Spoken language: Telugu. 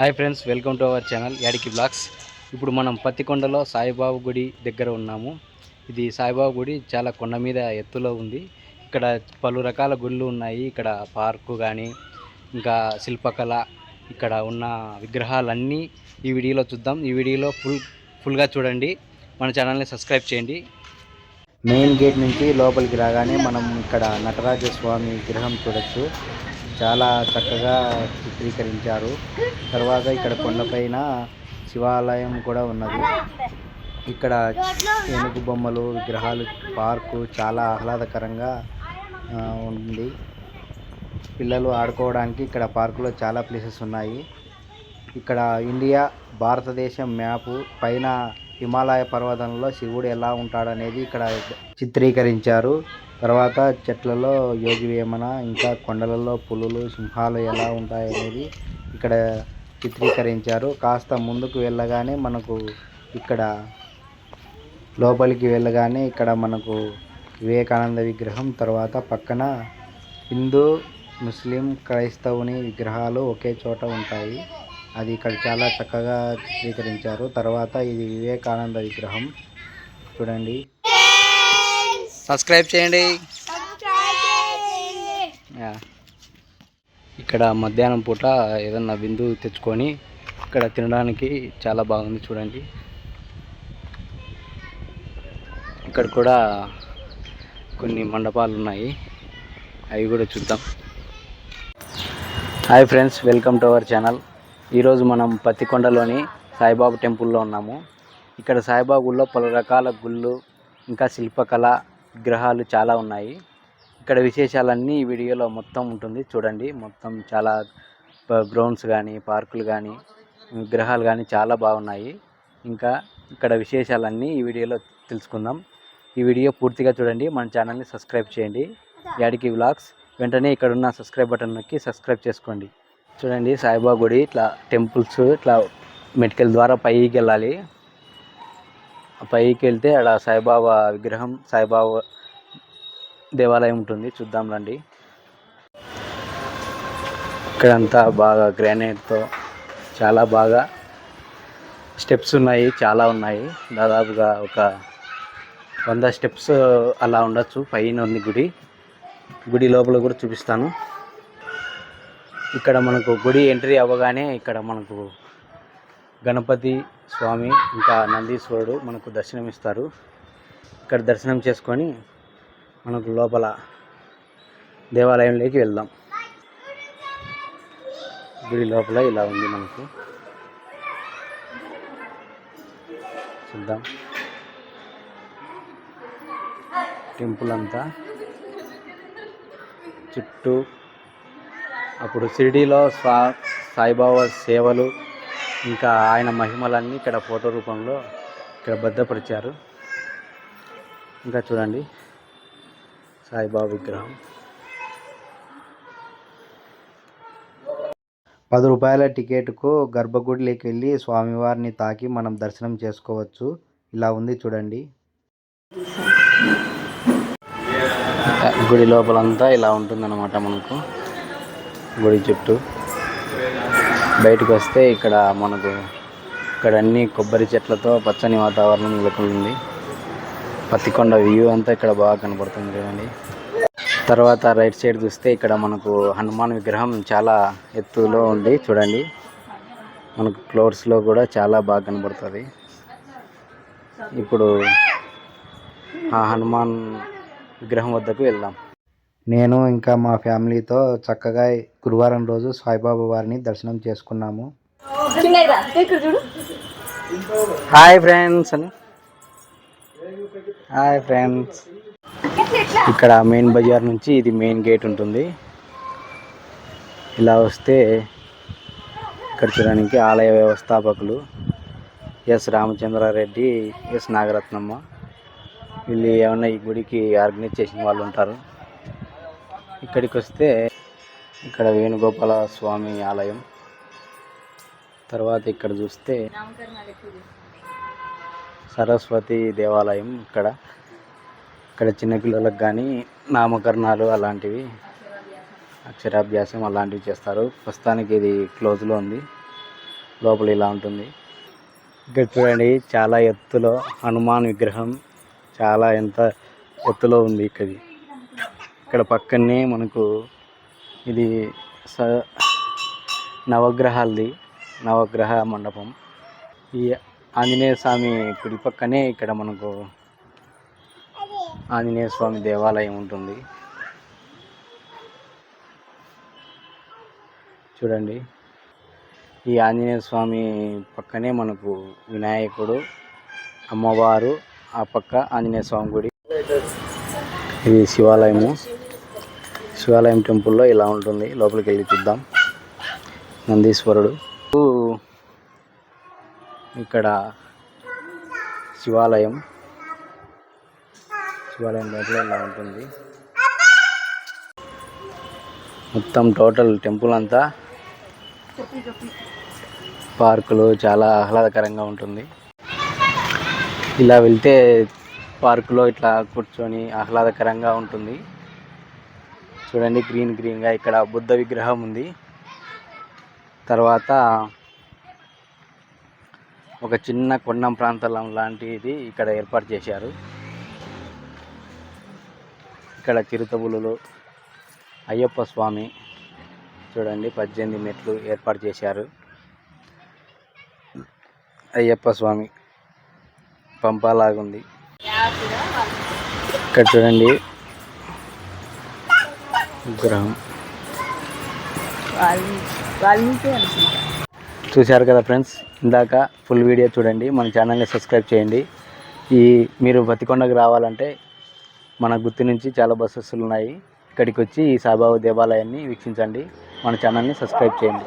Hi friends welcome to our channel Yadiki blogs. ఇప్పుడు మనం పత్తికొండలో సాయిబాబా గుడి దగ్గర ఉన్నాము. ఇది సాయిబాబా గుడి చాలా కొండ మీద ఎత్తులో ఉంది. ఇక్కడ పలు రకాల గుళ్ళు ఉన్నాయి. ఇక్కడ పార్కు కానీ ఇంకా శిల్పకళ ఇక్కడ ఉన్న విగ్రహాలన్నీ ఈ వీడియోలో చూద్దాం. ఈ వీడియోలో ఫుల్ ఫుల్గా చూడండి. మన ఛానల్ని సబ్స్క్రైబ్ చేయండి. మెయిన్ గేట్ నుంచి లోపలికి రాగానే మనం ఇక్కడ నటరాజ స్వామి విగ్రహం చూడొచ్చు. చాలా చక్కగా చిత్రీకరించారు. తర్వాత ఇక్కడ కొండపైన శివాలయం కూడా ఉన్నది. ఇక్కడ ఏనుగు బొమ్మలు విగ్రహాలు పార్కు చాలా ఆహ్లాదకరంగా ఉంది. పిల్లలు ఆడుకోవడానికి ఇక్కడ పార్కులో చాలా ప్లేసెస్ ఉన్నాయి. ఇక్కడ ఇండియా భారతదేశం మ్యాపు పైన హిమాలయ పర్వతంలో శివుడు ఎలా ఉంటాడనేది ఇక్కడ చిత్రీకరించారు. తర్వాత చెట్లలో యోగి వేమన ఇంకా కొండలలో పులులు సింహాలు ఎలా ఉంటాయనేది ఇక్కడ చిత్రీకరించారు. కాస్త ముందుకు వెళ్ళగానే మనకు ఇక్కడ లోపలికి వెళ్ళగానే ఇక్కడ మనకు వివేకానంద విగ్రహం తర్వాత పక్కన హిందూ ముస్లిం క్రైస్తవుని విగ్రహాలు ఒకే చోట ఉంటాయి. అది ఇక్కడ చాలా చక్కగా చిత్రీకరించారు తర్వాత ఇది వివేకానంద విగ్రహం. చూడండి. సబ్స్క్రైబ్ చేయండి. యా. ఇక్కడ మధ్యాహ్నం పూట ఏదన్నా విందు తెచ్చుకొని ఇక్కడ తినడానికి చాలా బాగుంది చూడండి. ఇక్కడ కూడా కొన్ని మండపాలు ఉన్నాయి. అవి కూడా చూద్దాం. Hi friends welcome to our channel ఈరోజు మనం పత్తికొండలోని సాయిబాబా టెంపుల్లో ఉన్నాము. ఇక్కడ సాయిబాబా గుళ్ళో పలు రకాల గుళ్ళు ఇంకా శిల్పకళ విగ్రహాలు చాలా ఉన్నాయి. ఇక్కడ విశేషాలన్నీ ఈ వీడియోలో మొత్తం ఉంటుంది. చూడండి మొత్తం చాలా గ్రౌండ్స్ కానీ పార్కులు కానీ విగ్రహాలు కానీ చాలా బాగున్నాయి. ఇంకా ఇక్కడ విశేషాలన్నీ ఈ వీడియోలో తెలుసుకుందాం. ఈ వీడియో పూర్తిగా చూడండి మన ఛానల్ని సబ్స్క్రైబ్ చేయండి. యాడికి వ్లాగ్స్ వెంటనే ఇక్కడున్న సబ్స్క్రైబ్ బటన్ నొక్కి సబ్స్క్రైబ్ చేసుకోండి. చూడండి సాయిబాబా గుడి ఇట్లా టెంపుల్స్ ఇట్లా మెడికల్ ద్వారా పైకి వెళ్ళాలి. పైకి వెళ్తే అక్కడ సాయిబాబా విగ్రహం సాయిబాబా దేవాలయం ఉంటుంది. చూద్దాం రండి. ఇక్కడంతా బాగా గ్రానైట్తో చాలా బాగా స్టెప్స్ ఉన్నాయి చాలా ఉన్నాయి. దాదాపుగా ఒక వంద స్టెప్స్ అలా ఉండొచ్చు. పైన ఉంది గుడి. గుడి లోపల కూడా చూపిస్తాను. ఇక్కడ మనకు గుడి ఎంట్రీ అవ్వగానే ఇక్కడ మనకు గణపతి స్వామి ఇంకా నందీశ్వరుడు మనకు దర్శనమిస్తారు. ఇక్కడ దర్శనం చేసుకొని మనకు లోపల దేవాలయంలోకి వెళ్దాం. గుడి లోపల ఇలా ఉంది మనకు. చూద్దాం. టెంపుల్ అంతా చుట్టూ అప్పుడు షిరిడీలో స్వా సాయిబాబా సేవలు ఇంకా ఆయన మహిమలన్నీ ఇక్కడ ఫోటో రూపంలో ఇక్కడ భద్రపరిచారు. ఇంకా చూడండి. సాయిబాబా విగ్రహం. పది రూపాయల టికెట్కు గర్భగుడిలోకి వెళ్ళి స్వామివారిని తాకి మనం దర్శనం చేసుకోవచ్చు. ఇలా ఉంది చూడండి. గుడి లోపలంతా ఇలా ఉంటుందన్నమాట మనకు. గుడి చుట్టూ. బయటకు వస్తే ఇక్కడ మనకు ఇక్కడ అన్ని కొబ్బరి చెట్లతో పచ్చని వాతావరణం నెలకొంది. పత్తికొండ వ్యూ అంతా ఇక్కడ బాగా కనపడుతుంది చూడండి తర్వాత రైట్ సైడ్ చూస్తే ఇక్కడ మనకు హనుమాన్ విగ్రహం చాలా ఎత్తులో ఉంది చూడండి. మనకు క్లోర్స్లో కూడా చాలా బాగా కనబడుతుంది ఇప్పుడు ఆ హనుమాన్ విగ్రహం వద్దకు వెళ్దాం. నేను ఇంకా మా ఫ్యామిలీతో చక్కగా గురువారం రోజు సాయిబాబా వారిని దర్శనం చేసుకున్నాము. హాయ్ ఫ్రెండ్స్ అని. Hi friends. ఇక్కడ మెయిన్ బజార్ నుంచి ఇది మెయిన్ గేట్ ఉంటుంది. ఇలా వస్తే ఇక్కడ చూడడానికి ఆలయ వ్యవస్థాపకులు ఎస్ రామచంద్రారెడ్డి ఎస్ నాగరత్నమ్మ. వీళ్ళు ఏమన్నా ఈ గుడికి ఆర్గనైజ్ చేసిన వాళ్ళు ఉంటారు. ఇక్కడికి వస్తే ఇక్కడ వేణుగోపాల స్వామి ఆలయం. తర్వాత ఇక్కడ చూస్తే సరస్వతి దేవాలయం ఇక్కడ. ఇక్కడ చిన్నపిల్లలకు కానీ నామకరణాలు అలాంటివి అక్షరాభ్యాసం అలాంటివి చేస్తారు. ప్రస్తుతానికి ఇది క్లోజ్లో ఉంది. లోపల ఇలా ఉంటుంది. ఇక్కడ చూడండి చాలా ఎత్తులో హనుమాన్ విగ్రహం చాలా ఎంత ఎత్తులో ఉంది ఇక్కడ ఇక్కడ పక్కనే మనకు ఇది స నవగ్రహాలది నవగ్రహ మండపం. ఈ ఆంజనేయ స్వామి గుడి పక్కనే ఇక్కడ మనకు ఆంజనేయ స్వామి దేవాలయం ఉంటుంది. చూడండి. ఈ ఆంజనేయ స్వామి పక్కనే మనకు వినాయకుడు అమ్మవారు ఆ పక్క ఆంజనేయ స్వామి గుడి. ఇది శివాలయము. శివాలయం టెంపుల్లో ఇలా ఉంటుంది. లోపలికి వెళ్ళి చూద్దాం. నందీశ్వరుడు. ఇక్కడ శివాలయం. శివాలయం లోపల ఇలా ఉంటుంది. మొత్తం టోటల్ టెంపుల్ అంతా పార్కులు చాలా ఆహ్లాదకరంగా ఉంటుంది. ఇలా వెళ్తే పార్కులో ఇట్లా కూర్చొని ఆహ్లాదకరంగా ఉంటుంది. చూడండి గ్రీన్ గ్రీన్గా ఇక్కడ బుద్ధ విగ్రహం ఉంది. తర్వాత ఒక చిన్న కొండం ప్రాంతం లాంటిది ఇక్కడ ఏర్పాటు చేశారు. ఇక్కడ చిరుతపులులు అయ్యప్ప స్వామి చూడండి పద్దెనిమిది మెట్లు ఏర్పాటు చేశారు. అయ్యప్ప స్వామి పంపాలాగుంది. ఇక్కడ చూడండి. విగ్రహం చూశారు కదా ఫ్రెండ్స్? ఇందాక ఫుల్ వీడియో చూడండి. మన ఛానల్ని సబ్స్క్రైబ్ చేయండి. ఈ మీరు బతికొండకు రావాలంటే మన గుర్తు నుంచి చాలా బస్సెస్ ఉన్నాయి. ఇక్కడికి వచ్చి ఈ సాయిబాబా దేవాలయాన్ని వీక్షించండి. మన ఛానల్ని సబ్స్క్రైబ్ చేయండి.